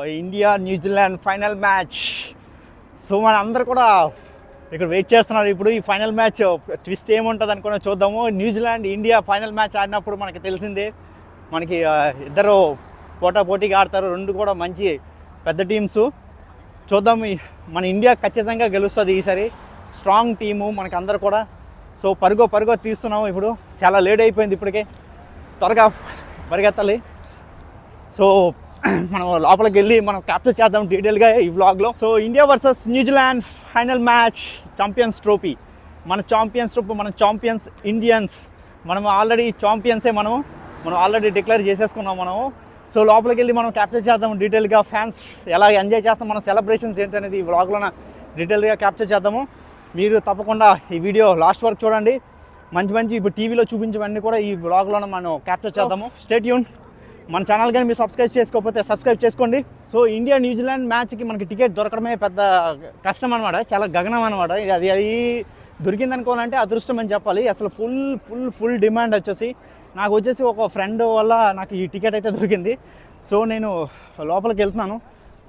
India New Zealand final match. So మన అందరు కూడా ఇక్కడ వెయిట్ చేస్తున్నారు. ఇప్పుడు ఈ ఫైనల్ మ్యాచ్ ట్విస్ట్ ఏముంటుంది అనుకుని చూద్దాము న్యూజిలాండ్ ఇండియా ఫైనల్ మ్యాచ్ ఆడినప్పుడు మనకి తెలిసిందే. మనకి ఇద్దరు పోటా పోటీగా ఆడతారు. రెండు కూడా మంచి పెద్ద టీమ్స్. చూద్దాం. మన ఇండియా ఖచ్చితంగా గెలుస్తుంది ఈసారి. స్ట్రాంగ్ టీము మనకి అందరు కూడా. సో పరుగో పరుగో తీస్తున్నాము ఇప్పుడు. చాలా లేట్ అయిపోయింది ఇప్పటికే. త్వరగా పరిగెత్తాలి. సో మనం లోపలికి వెళ్ళి మనం క్యాప్చర్ చేద్దాం డీటెయిల్గా ఈ వ్లాగ్లో so India versus New Zealand final match champions trophy మన ఛాంపియన్స్ ట్రోఫీ మన ఛాంపియన్స్ ఇండియన్స్ మనం ఆల్రెడీ ఛాంపియన్సే మనం మనం ఆల్రెడీ డిక్లేర్ చేసేసుకున్నాం మనం సో లోపలికి వెళ్ళి మనం క్యాప్చర్ చేద్దాం డీటెయిల్గా ఫ్యాన్స్ ఎలా ఎంజాయ్ చేస్తాం మన సెలబ్రేషన్స్ ఏంటనేది ఈ వ్లాగ్లోన డీటెయిల్గా క్యాప్చర్ చేద్దాము. మీరు తప్పకుండా ఈ వీడియో లాస్ట్ వరకు చూడండి. మంచి మంచి ఇప్పుడు టీవీలో చూపించవన్నీ కూడా ఈ వ్లాగ్లోనే మనం క్యాప్చర్ చేద్దాము. స్టేట్ యూన్ మన ఛానల్ కానీ మీరు సబ్స్క్రైబ్ చేసుకోకపోతే సబ్స్క్రైబ్ చేసుకోండి. సో ఇండియా న్యూజిలాండ్ మ్యాచ్కి మనకి టికెట్ దొరకడమే పెద్ద కష్టం అనమాట చాలా గగనం అనమాట అది అది దొరికింది అనుకోవాలంటే అదృష్టం అని చెప్పాలి. అసలు ఫుల్ ఫుల్ ఫుల్ డిమాండ్ వచ్చేసి నాకు వచ్చేసి ఒక ఫ్రెండ్ వల్ల నాకు ఈ టికెట్ అయితే దొరికింది. సో నేను లోపలికి వెళ్తున్నాను.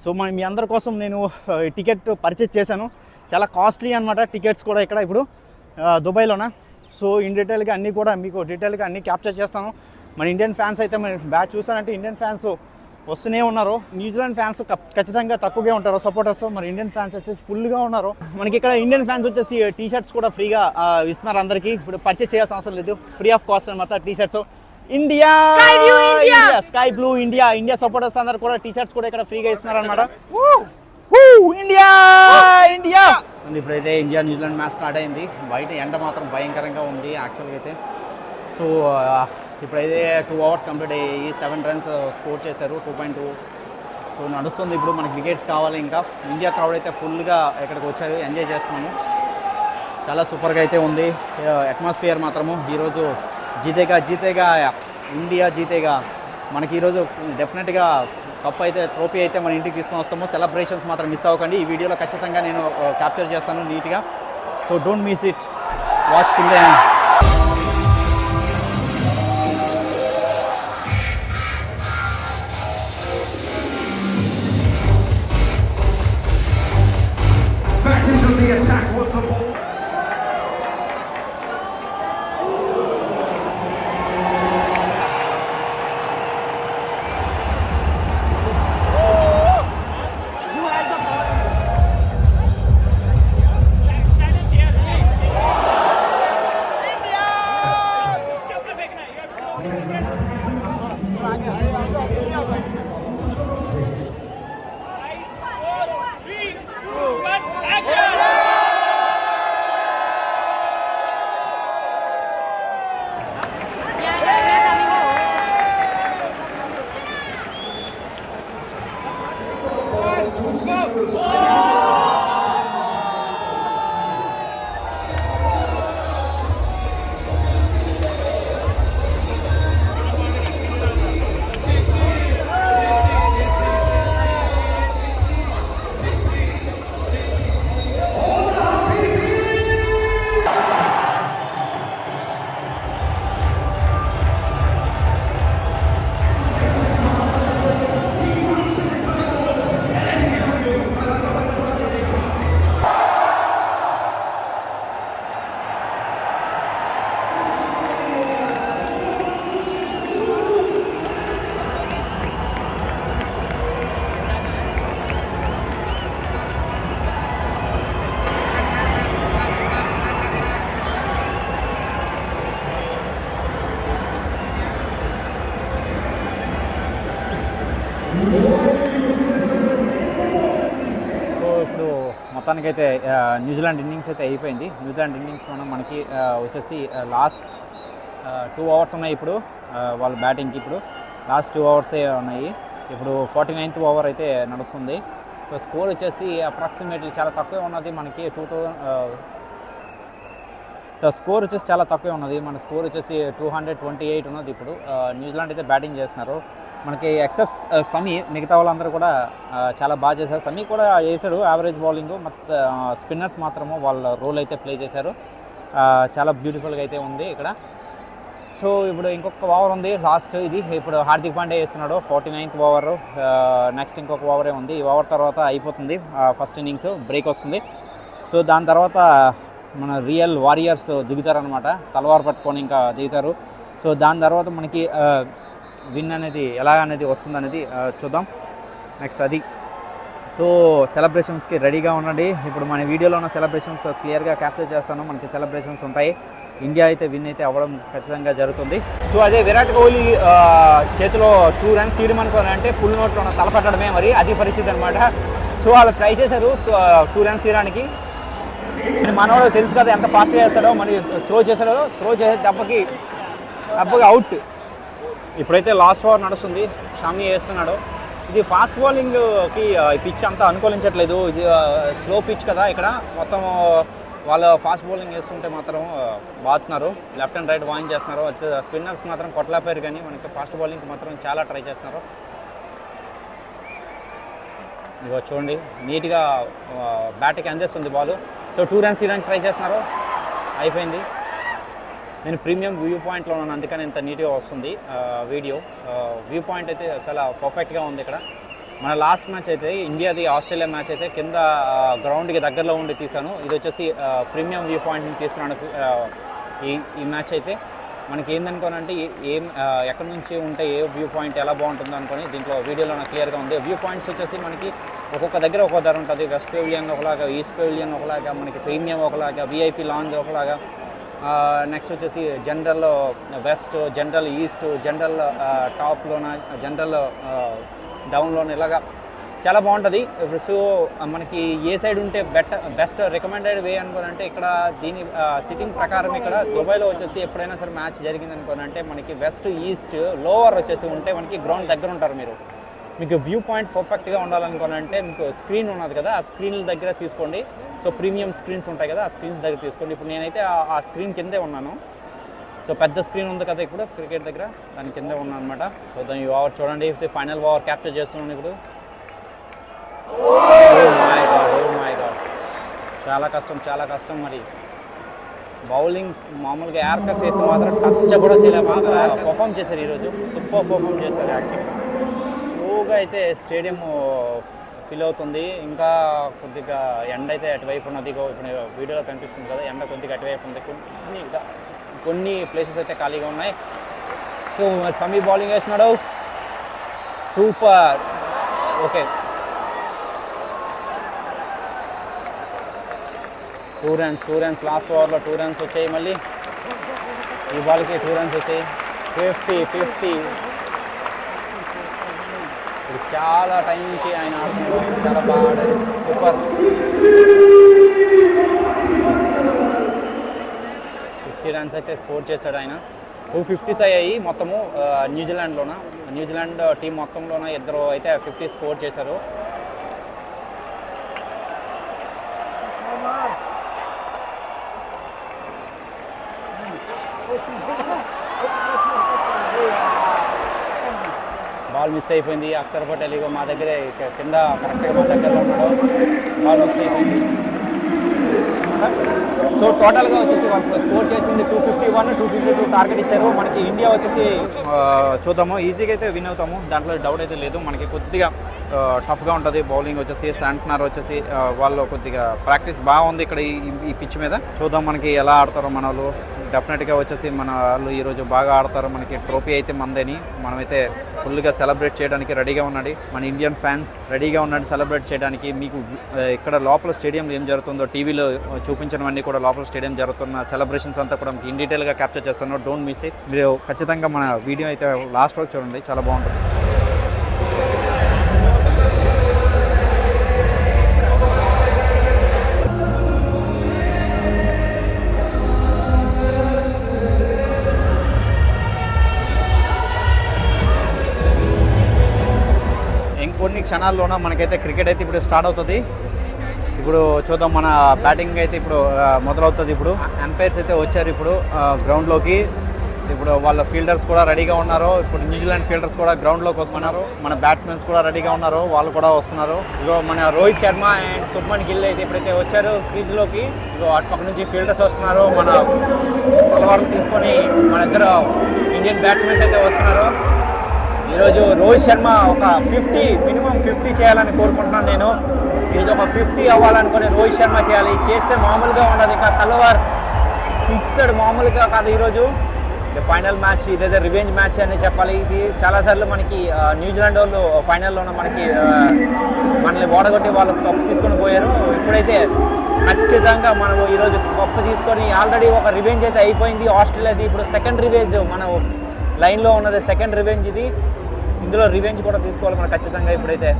సో మన మీ అందరి కోసం నేను ఈ టికెట్ పర్చేజ్ చేశాను. చాలా కాస్ట్లీ అనమాట టికెట్స్ కూడా ఇక్కడ ఇప్పుడు దుబాయ్లోన సో ఇన్ డీటెయిల్గా అన్నీ కూడా మీకు డీటెయిల్గా అన్నీ క్యాప్చర్ చేస్తాను. మన ఇండియన్ ఫ్యాన్స్ అయితే మరి బ్యాచ్ చూసానంటే ఇండియన్ ఫ్యాన్స్ వస్తూనే ఉన్నారు. న్యూజిలాండ్ ఫ్యాన్స్ ఖచ్చితంగా తక్కువగా ఉంటారు. సపోర్టర్స్ మరి ఇండియన్ ఫ్యాన్స్ వచ్చేసి ఫుల్గా ఉన్నారు. మనకి ఇక్కడ ఇండియన్ ఫ్యాన్స్ వచ్చేసి టీ షర్ట్స్ కూడా ఫ్రీగా ఇస్తున్నారు అందరికీ. ఇప్పుడు పర్చేస్ చేయాల్సిన అవసరం లేదు. ఫ్రీ ఆఫ్ కాస్ట్ అనమాట T shirts India! Sky blue India India supporters అందరు కూడా టీ షర్ట్స్ కూడా ఇక్కడ ఫ్రీగా ఇస్తున్నారు అనమాట ఇండియా ఇండియా ఇప్పుడైతే ఇండియా న్యూజిలాండ్ మ్యాచ్ స్టార్ట్ అయింది. బయట ఎండ మాత్రం భయంకరంగా ఉంది యాక్చువల్గా అయితే. సో ఇప్పుడైతే టూ అవర్స్ కంప్లీట్ అయ్యి సెవెన్ రన్స్ స్కోర్ చేశారు టూ పాయింట్ టూ సో నడుస్తుంది ఇప్పుడు మనకి వికెట్స్ కావాలి ఇంకా. ఇండియా క్రౌడ్ అయితే ఫుల్గా ఇక్కడికి వచ్చారు ఎంజాయ్ చేస్తున్నాము. చాలా సూపర్గా అయితే ఉంది. అట్మాస్ఫియర్ మాత్రము. ఈరోజు జీతేగా జీతేగా ఇండియా జీతేగా. మనకి ఈరోజు డెఫినెట్గా కప్ అయితే ట్రోఫీ అయితే మన ఇంటికి తీసుకొని వస్తాము. సెలబ్రేషన్స్ మాత్రం మిస్ అవ్వకండి. ఈ వీడియోలో ఖచ్చితంగా నేను uh, క్యాప్చర్ చేస్తాను నీట్గా. So don't miss it watch కింద comfortable మొత్తానికైతే న్యూజిలాండ్ ఇన్నింగ్స్ అయితే అయిపోయింది. న్యూజిలాండ్ ఇన్నింగ్స్లోనే మనకి వచ్చేసి లాస్ట్ టూ అవర్స్ ఉన్నాయి ఇప్పుడు వాళ్ళ బ్యాటింగ్కి ఇప్పుడు. లాస్ట్ టూ అవర్సే ఉన్నాయి. ఇప్పుడు ఫార్టీ నైన్త్ ఓవర్ అయితే నడుస్తుంది. సో స్కోర్ వచ్చేసి అప్రాక్సిమేట్లీ చాలా తక్కువే ఉన్నది మనకి టూ థౌజండ్ స్కోర్ వచ్చేసి చాలా తక్కువే ఉన్నది. మన స్కోర్ వచ్చేసి టూ హండ్రెడ్ ట్వంటీ ఎయిట్ ఉన్నది ఇప్పుడు. న్యూజిలాండ్ అయితే బ్యాటింగ్ చేస్తున్నారు. మనకి ఎక్సెప్ట్ సమీ మిగతా వాళ్ళందరూ కూడా చాలా బాగా చేశారు. సమీ కూడా వేసాడు యావరేజ్ బౌలింగ్ మత్ స్పిన్నర్స్ మాత్రము వాళ్ళ రోల్ అయితే ప్లే చేశారు. చాలా బ్యూటిఫుల్గా అయితే ఉంది ఇక్కడ. సో ఇప్పుడు ఇంకొక ఓవర్ ఉంది లాస్ట్ ఇది. ఇప్పుడు హార్దిక్ పాండే వేస్తున్నాడు ఫార్టీ నైన్త్ ఓవర్ నెక్స్ట్ ఇంకొక ఓవరే ఉంది. ఈ ఓవర్ తర్వాత అయిపోతుంది ఫస్ట్ ఇన్నింగ్స్ బ్రేక్ వస్తుంది. సో దాని తర్వాత మన రియల్ వారియర్స్ దిగుతారనమాట తలవారు పట్టుకొని ఇంకా దిగుతారు. సో దాని తర్వాత మనకి విన్ అనేది ఎలా అనేది వస్తుంది అనేది చూద్దాం. నెక్స్ట్ అది. సో సెలబ్రేషన్స్కి రెడీగా ఉండండి. ఇప్పుడు మన వీడియోలో ఉన్న సెలబ్రేషన్స్ క్లియర్గా క్యాప్చర్ చేస్తాను. మనకి సెలబ్రేషన్స్ ఉంటాయి. ఇండియా అయితే విన్ అయితే అవ్వడం ఖచ్చితంగా జరుగుతుంది. సో అదే విరాట్ కోహ్లీ చేతిలో టూ రన్స్ తీయడం అనుకోని అంటే పుల్ నోట్లో ఉన్న తలపట్టడమే మరి. అది పరిస్థితి అనమాట సో వాళ్ళు ట్రై చేశారు టూ రన్స్ తీయడానికి. మనవాడు తెలుసు కదా ఎంత ఫాస్ట్గా వేస్తాడో మరి త్రో చేశాడో. త్రో చేసే దెబ్బకి దెబ్బకి అవుట్ ఇప్పుడైతే లాస్ట్ ఓవర్ నడుస్తుంది. షామి వేస్తున్నాడు. ఇది ఫాస్ట్ బౌలింగ్కి పిచ్ అంతా అనుకూలించట్లేదు. ఇది స్లో పిచ్ కదా ఇక్కడ. మొత్తం వాళ్ళు ఫాస్ట్ బౌలింగ్ వేస్తుంటే మాత్రం బాతున్నారు లెఫ్ట్ అండ్ రైట్ వాయిన్ చేస్తున్నారు. స్పిన్నర్స్కి మాత్రం కొట్టలేపారు కానీ మనకి ఫాస్ట్ బౌలింగ్కి మాత్రం చాలా ట్రై చేస్తున్నారు. ఇదిగో చూడండి. నీట్గా బ్యాట్కి అందిస్తుంది బాల్. సో టూ రన్స్ తీయడానికి ట్రై చేస్తున్నారు. అయిపోయింది. నేను ప్రీమియం వ్యూ పాయింట్లో ఉన్నాను అందుకని ఇంత నీట్గా వస్తుంది వీడియో. వ్యూ పాయింట్ అయితే చాలా పర్ఫెక్ట్గా ఉంది ఇక్కడ. మన లాస్ట్ మ్యాచ్ అయితే ఇండియాది ఆస్ట్రేలియా మ్యాచ్ అయితే కింద గ్రౌండ్కి దగ్గరలో ఉండి తీసాను ఇది వచ్చేసి ప్రీమియం వ్యూ పాయింట్ నుంచి తీస్తున్నాను ఈ ఈ మ్యాచ్ అయితే. మనకి ఏందనుకోనంటే ఏం ఎక్కడి నుంచి ఉంటే ఏ వ్యూ పాయింట్ ఎలా బాగుంటుందో అనుకొని దీంట్లో వీడియోలో నాకు క్లియర్గా ఉంది. వ్యూ పాయింట్స్ వచ్చేసి మనకి ఒక్కొక్క దగ్గర ఒక్కో ధర ఉంటుంది. వెస్ట్ పెవిలియన్ ఒకలాగా ఈస్ట్ పెవిలియన్ ఒకలాగా మనకి ప్రీమియం ఒకలాగా విఐపి లాంజ్ ఒకలాగా నెక్స్ట్ వచ్చేసి general west general east general టాప్లోన general డౌన్లోన ఇలాగా చాలా బాగుంటుంది. సో మనకి ఏ సైడ్ ఉంటే బెటర్ బెస్ట్ రికమెండెడ్ వే అనుకోనంటే ఇక్కడ దీని సిట్టింగ్ ప్రకారం ఇక్కడ దుబాయ్లో వచ్చేసి ఎప్పుడైనా సరే మ్యాచ్ జరిగింది అనుకోనంటే మనకి వెస్ట్ ఈస్ట్ లోవర్ వచ్చేసి ఉంటే మనకి గ్రౌండ్ దగ్గర ఉంటారు మీరు. మీకు వ్యూ పాయింట్ పర్ఫెక్ట్గా ఉండాలనుకోనంటే మీకు స్క్రీన్ ఉన్నది కదా ఆ స్క్రీన్ దగ్గర తీసుకోండి. సో ప్రీమియం స్క్రీన్స్ ఉంటాయి కదా ఆ స్క్రీన్స్ దగ్గర తీసుకోండి. ఇప్పుడు నేనైతే ఆ- స్క్రీన్ కిందే ఉన్నాను. సో పెద్ద స్క్రీన్ ఉంది కదా ఇప్పుడు క్రికెట్ దగ్గర దాని కిందే ఉన్నాను అనమాట సో దాని ఓవర్ చూడండి ఫైనల్ ఓవర్ క్యాప్చర్ చేస్తున్నాను ఇప్పుడు. Oh oh. చాలా కష్టం చాలా కష్టం మరి. బౌలింగ్ మామూలుగా ఎయిర్ కట్స్ వేస్తే మాత్రం టచ్ కూడా చేయలేదు బాగా పర్ఫామ్ చేశారు ఈరోజు. సూపర్ పర్ఫామ్ చేశారు యాక్చువల్లీ ఎక్కువగా అయితే స్టేడియం ఫీల్ అవుతుంది. ఇంకా కొద్దిగా ఎండ అయితే అటువైపు ఉన్నది. ఇప్పుడు వీడియోలో కనిపిస్తుంది కదా ఎండ కొద్దిగా అటువైపు ఉంది. కొన్ని కొన్ని ప్లేసెస్ అయితే ఖాళీగా ఉన్నాయి. సో సమీ బౌలింగ్ వేస్తున్నాడు. Super okay. Two runs two runs last ఓవర్లో టూ రన్స్ వచ్చాయి మళ్ళీ. ఈ బాల్కి టూ రన్స్ వచ్చాయి. ఫిఫ్టీ ఫిఫ్టీ చాలా టైం నుంచి ఆయన ఆడుతున్నారు చాలా బాగా ఆడారు సూపర్. ఫిఫ్టీ రన్స్ అయితే స్కోర్ చేశాడు ఆయన. టూ ఫిఫ్టీస్ అయ్యాయి మొత్తము న్యూజిలాండ్లోన? న్యూజిలాండ్ టీం మొత్తంలోన ఇద్దరు అయితే ఫిఫ్టీ స్కోర్ చేశారు. బాల్ మిస్ అయిపోయింది. అక్షర్ పటేల్ ఇగో మా దగ్గరే కింద కరెక్ట్గా మా దగ్గర ఉన్నాడు. బాల్ మిస్ అయిపోయింది. సో టోటల్గా వచ్చేసి వాళ్ళు స్కోర్ చేసింది two fifty one two fifty two target ఇచ్చారు. మనకి ఇండియా వచ్చేసి చూద్దాము. ఈజీగా అయితే విన్ అవుతాము. దాంట్లో డౌట్ అయితే లేదు. మనకి కొద్దిగా టఫ్గా ఉంటుంది. బౌలింగ్ వచ్చేసి శాంట్నర్ వచ్చేసి వాళ్ళు కొద్దిగా ప్రాక్టీస్ బాగుంది ఇక్కడ ఈ ఈ పిచ్ మీద. చూద్దాం మనకి ఎలా ఆడతారో మన వాళ్ళు. డెఫినెట్గా వచ్చేసి మన వాళ్ళు ఈరోజు బాగా ఆడతారు. మనకి ట్రోఫీ అయితే మందని. మనమైతే ఫుల్గా సెలబ్రేట్ చేయడానికి రెడీగా ఉన్నాడు మన ఇండియన్ ఫ్యాన్స్ రెడీగా ఉన్నాడు సెలబ్రేట్ చేయడానికి. మీకు ఇక్కడ లోపల స్టేడియంలో ఏం జరుగుతుందో టీవీలో చూపించినవన్నీ కూడా లోపల స్టేడియం జరుగుతున్న సెలబ్రేషన్స్ అంతా కూడా మీకు ఇన్ డీటెయిల్గా క్యాప్చర్ చేస్తాను. Don't miss it. మీరు ఖచ్చితంగా మన వీడియో అయితే లాస్ట్ వరకు చూడండి. చాలా బాగుంటుంది. క్షణాల్లోన మనకైతే క్రికెట్ అయితే ఇప్పుడు స్టార్ట్ అవుతుంది. ఇప్పుడు చూద్దాం మన బ్యాటింగ్ అయితే ఇప్పుడు మొదలవుతుంది ఇప్పుడు. అంపైర్స్ అయితే వచ్చారు ఇప్పుడు గ్రౌండ్లోకి ఇప్పుడు వాళ్ళ ఫీల్డర్స్ కూడా రెడీగా ఉన్నారు. ఇప్పుడు న్యూజిలాండ్ ఫీల్డర్స్ కూడా గ్రౌండ్లోకి వస్తున్నారు. మన బ్యాట్స్మెన్స్ కూడా రెడీగా ఉన్నారు. వాళ్ళు కూడా వస్తున్నారు. ఇగో మన రోహిత్ శర్మ అండ్ శుభ్మన్ గిల్ అయితే ఇప్పుడైతే వచ్చారు క్రీజ్లోకి ఇగో అటు పక్క నుంచి ఫీల్డర్స్ వస్తున్నారు. మన తీసుకొని మన ఇద్దరు ఇండియన్ బ్యాట్స్మెన్స్ అయితే వస్తున్నారు. ఈరోజు రోహిత్ శర్మ ఒక ఫిఫ్టీ మినిమం ఫిఫ్టీ చేయాలని కోరుకుంటున్నాను నేను. ఈరోజు ఒక ఫిఫ్టీ అవ్వాలనుకుని రోహిత్ శర్మ చేయాలి. చేస్తే మామూలుగా ఉండదు. ఇంకా తలవార్ తిచ్చుతాడు మామూలుగా కాదు ఈరోజు. ఫైనల్ మ్యాచ్ ఇదైతే రివెంజ్ మ్యాచ్ అని చెప్పాలి. ఇది చాలాసార్లు మనకి న్యూజిలాండ్ వాళ్ళు ఫైనల్లోనే మనకి మనల్ని ఓడగొట్టి వాళ్ళు కప్పు తీసుకొని పోయారు. ఇప్పుడైతే ఖచ్చితంగా మనము ఈరోజు కప్పు తీసుకొని ఆల్రెడీ ఒక రివెంజ్ అయితే అయిపోయింది ఆస్ట్రేలియాది. ఇప్పుడు సెకండ్ రివెంజ్ మనం లైన్లో ఉన్నది సెకండ్ రివెంజ్ ఇది. ఇందులో రివెంజ్ కూడా తీసుకోవాలి మనం ఖచ్చితంగా ఇప్పుడైతే.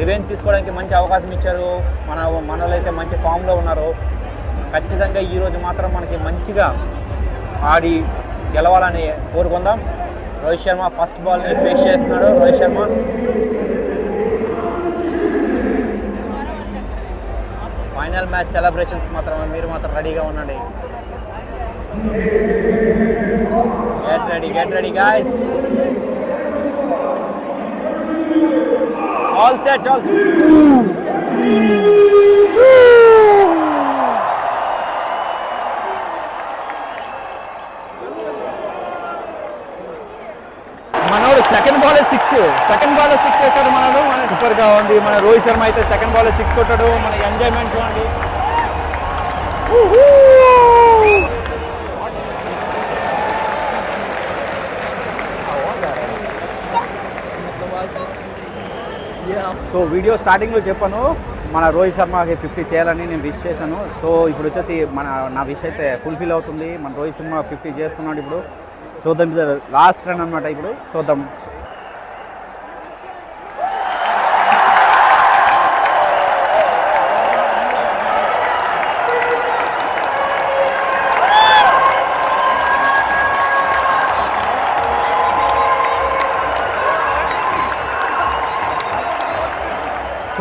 రివెంజ్ తీసుకోవడానికి మంచి అవకాశం ఇచ్చారు. మన మనలో అయితే మంచి ఫామ్లో ఉన్నారు. ఖచ్చితంగా ఈరోజు మాత్రం మనకి మంచిగా ఆడి గెలవాలని కోరుకుందాం. రోహిత్ శర్మ ఫస్ట్ బాల్ని ఫేస్ చేస్తున్నాడు. Rohit Sharma. Final match celebrations మాత్రం మీరు మాత్రం రెడీగా ఉండండి. Get ready get ready guys all set all మనోడు second ball six second ball six వేశాడు మనోడు. మన సూపర్గా ఉంది. మన రోహిత్ శర్మ అయితే సెకండ్ బాల్ సిక్స్ కొట్టాడు. మన ఎంజాయ్మెంట్ చూడండి. సో వీడియో స్టార్టింగ్లో చెప్పాను మన రోహిత్ శర్మకి ఫిఫ్టీ చేయాలని నేను విష్ చేశాను. సో ఇప్పుడు వచ్చేసి మన నా విష్ అయితే ఫుల్ఫిల్ అవుతుంది. మన రోహిత్ శర్మ ఫిఫ్టీ చేస్తున్నాడు ఇప్పుడు. చూద్దాం లాస్ట్ రన్ అనమాట ఇప్పుడు. చూద్దాం.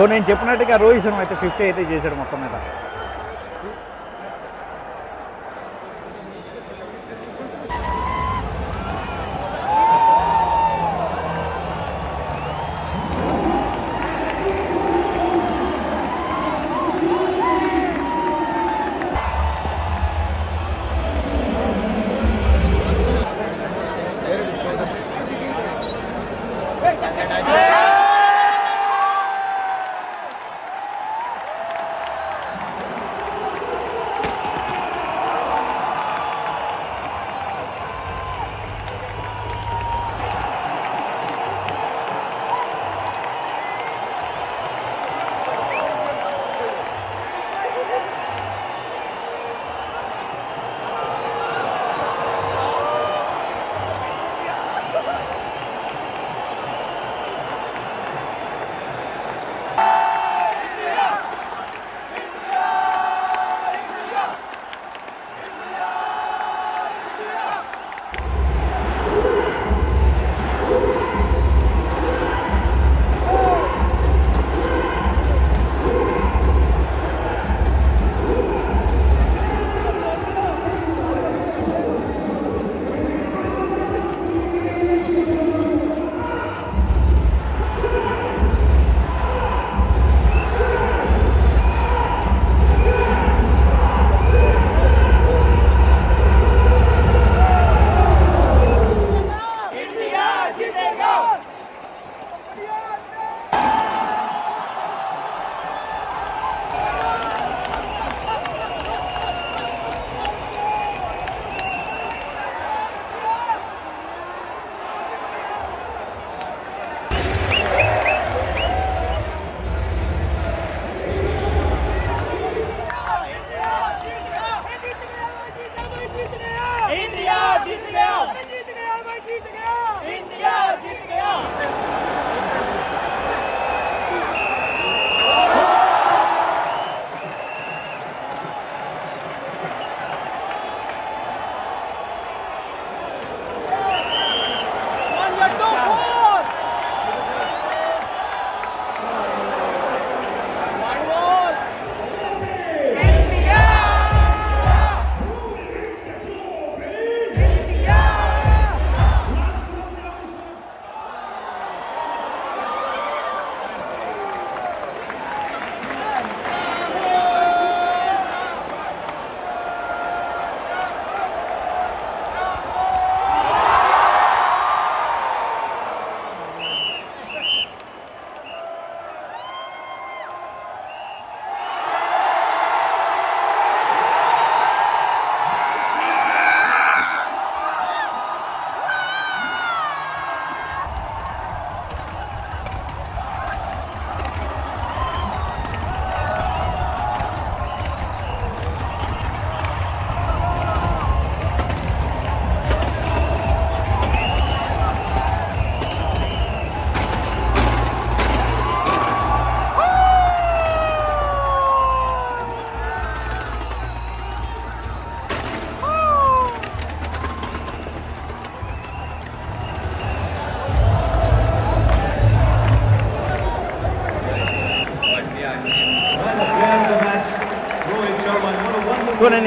సో నేను చెప్పినట్టుగా రోహిత్ శర్మ అయితే ఫిఫ్టీ అయితే చేశాడు మొత్తం మీద.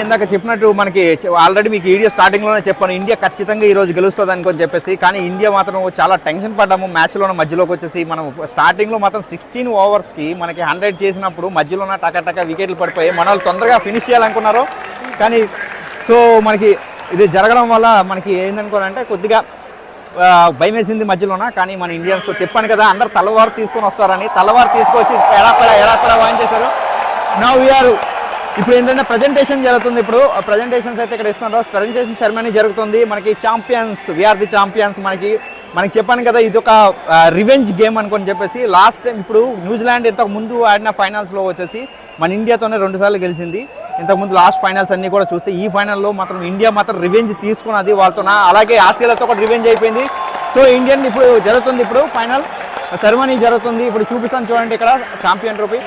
ఇందాక చెప్పినట్టు మనకి ఆల్రెడీ మీకు వీడియో స్టార్టింగ్లోనే చెప్పాను. ఇండియా ఖచ్చితంగా ఈ రోజు గెలుస్తుంది అనుకొని చెప్పేసి కానీ ఇండియా మాత్రం చాలా టెన్షన్ పడ్డాము. మ్యాచ్లో మధ్యలోకి వచ్చేసి మనం స్టార్టింగ్లో మాత్రం సిక్స్టీన్ ఓవర్స్కి మనకి హండ్రెడ్ చేసినప్పుడు మధ్యలోన టక వికెట్లు పడిపోయి మన వాళ్ళు తొందరగా ఫినిష్ చేయాలనుకున్నారు కానీ సో మనకి ఇది జరగడం వల్ల మనకి ఏందనుకోవాలంటే కొద్దిగా భయం వేసింది మధ్యలోన కానీ మన ఇండియన్స్ తిప్పాను కదా అందరు తలవారు తీసుకొని వస్తారని తలవారు తీసుకొచ్చి ఎడాపడ ఎడాపడ వాయించేశారు. నా వీఆర్ ఇప్పుడు ఏంటంటే ప్రజెంటేషన్ జరుగుతుంది. ఇప్పుడు ప్రజెంటేషన్స్ అయితే ఇక్కడ ఇస్తున్నారు ప్రజెంటేషన్ సెరమనీ జరుగుతుంది. మనకి ఛాంపియన్స్ వీఆర్ ది ఛాంపియన్స్ మనకి మనకి చెప్పాను కదా ఇది ఒక రివెంజ్ గేమ్ అనుకొని చెప్పేసి లాస్ట్ టైం ఇప్పుడు న్యూజిలాండ్ ఇంతకు ముందు ఆడిన ఫైనల్స్లో వచ్చేసి మన ఇండియాతోనే రెండుసార్లు గెలిచింది. ఇంతకుముందు లాస్ట్ ఫైనల్స్ అన్ని కూడా చూస్తే ఈ ఫైనల్లో మాత్రం ఇండియా మాత్రం రివెంజ్ తీసుకున్నది వాళ్ళతో అలాగే ఆస్ట్రేలియాతో కూడా రివెంజ్ అయిపోయింది. సో ఇండియన్ ఇప్పుడు జరుగుతుంది ఇప్పుడు ఫైనల్ సెరమనీ జరుగుతుంది. ఇప్పుడు చూపిస్తాను చూడండి ఇక్కడ ఛాంపియన్ ట్రోఫీ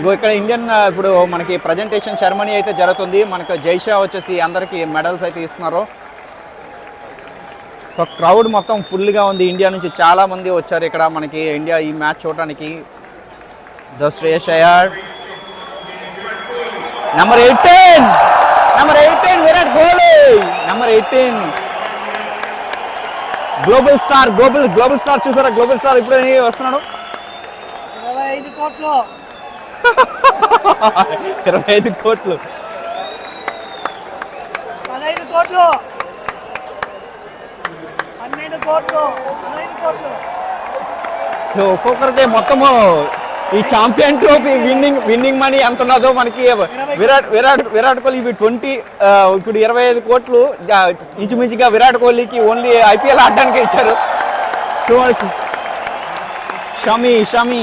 ఇగో ఇక్కడ ఇండియన్ ఇప్పుడు మనకి ప్రజెంటేషన్ సెరమనీ అయితే జరుగుతుంది. మనకు జైషా వచ్చేసి అందరికి మెడల్స్ అయితే ఇస్తున్నారు. సో క్రౌడ్ మొత్తం ఫుల్గా ఉంది. ఇండియా నుంచి చాలా మంది వచ్చారు ఇక్కడ. మనకి ఇండియా ఈ మ్యాచ్ చూడడానికి the Shreyas Iyer number eighteen number eighteen Virat Kohli number eighteen global star global global star చూసారా? గ్లోబల్ స్టార్ ఇప్పుడే వస్తున్నాడు. ఇరవై ఐదు కోట్లు. పదహైదు కోట్లు. పన్నెండు కోట్లు. పదహైదు కోట్లు. సో ఒక్కొక్కరికి మొత్తము ఈ champion trophy winning winning money ఎంత ఉన్నదో మనకి విరాట్ విరాట్ విరాట్ కోహ్లీ ఇవి ట్వంటీ ఇప్పుడు ఇరవై ఐదు కోట్లు ఇంచుమించుగా విరాట్ కోహ్లీకి ఓన్లీ ఐపీఎల్ ఆడడానికి ఇచ్చారు. So Shami Shami.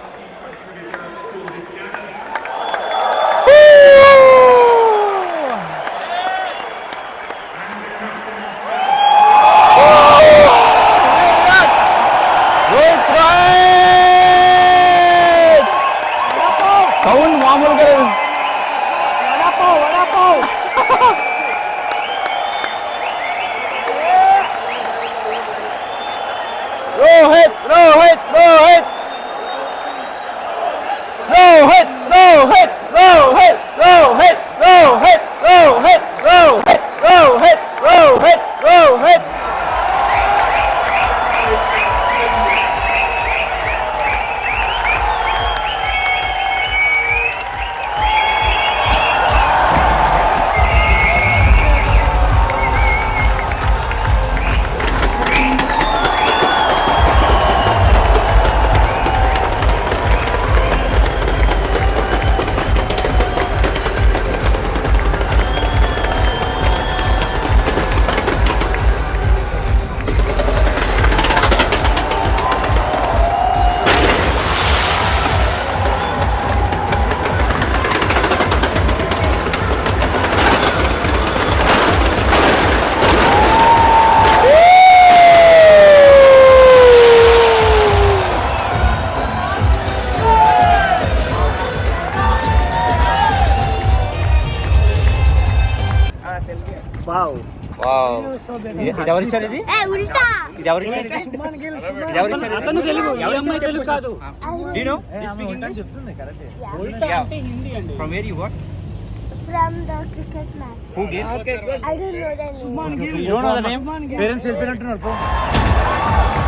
Rohit, Rohit, Rohit. Rohit, Rohit, Rohit, Rohit, Rohit, Rohit, Rohit, Rohit, Rohit, Rohit, Rohit. ఇది ఎవరిచ్చారు ఇది ఇది ఎవరిచ్చారు ఇది ఎవరిచ్చారు అతను తెలుగు ఈ అమ్మాయి తెలుగు కాదు you know this speak English చెప్తుంది కరెక్ట్ ఉల్టా అంటే హిందీ అండి from where you what from the cricket match. Who gave? Okay. I don't know the name. Subman gave. You don't know the name? Parents helping out.